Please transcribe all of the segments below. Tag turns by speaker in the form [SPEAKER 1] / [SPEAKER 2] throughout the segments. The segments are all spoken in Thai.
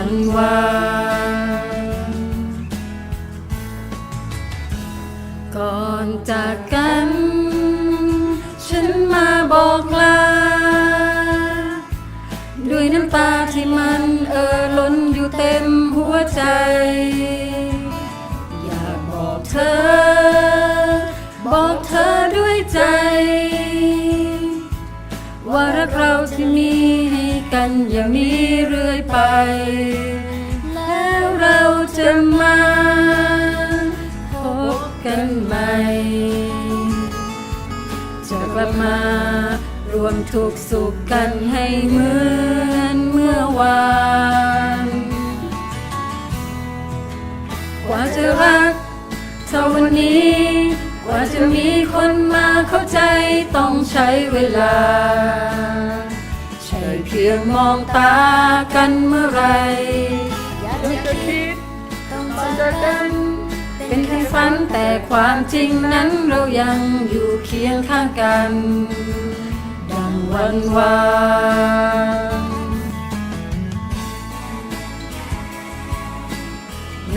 [SPEAKER 1] วันวานก่อนจากกัน ฉันมาบอกลา ด้วยน้ำตาที่มันเอ่อล้นอยู่เต็มหัวใจ อยากบอกเธอ บอกเธอด้วยใจ ว่ารักเราที่มีให้กันอย่างนี้เรื่อยไป แล้วเราจะมาพบกันใหม่จะกลับมารวมทุกสุขกันให้เหมือนเมื่อวานกว่าจะรักเท่าวันนี้ กว่าจะมีคนมาเข้าใจต้องใช้เวลา พียงมองตากันเมื่อไรอยากจะคิดต้องจากกันเป็นแค่ฝันแต่ความจริงนั้นเรายังอยู่เคียงข้างกัน ดังวันวาน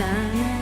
[SPEAKER 1] นาน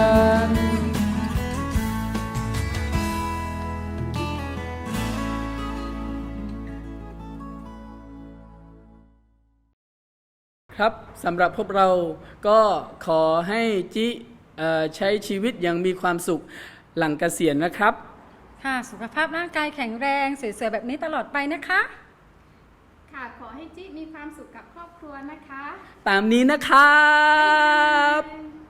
[SPEAKER 2] ครับสำหรับพวกเราก็ขอให้จิเอ่อใช้ชีวิตอย่างมีความสุขหลังเกษียณนะครับ
[SPEAKER 1] ค่ะ สุขภาพร่างกายแข็งแรงสวยๆแบบนี้ตลอดไปนะคะ
[SPEAKER 3] ค่ะ ขอให้จิ๊มีความสุขกับครอบครัวนะคะ
[SPEAKER 2] ตามนี้นะครับ
[SPEAKER 3] บ๊ายบาย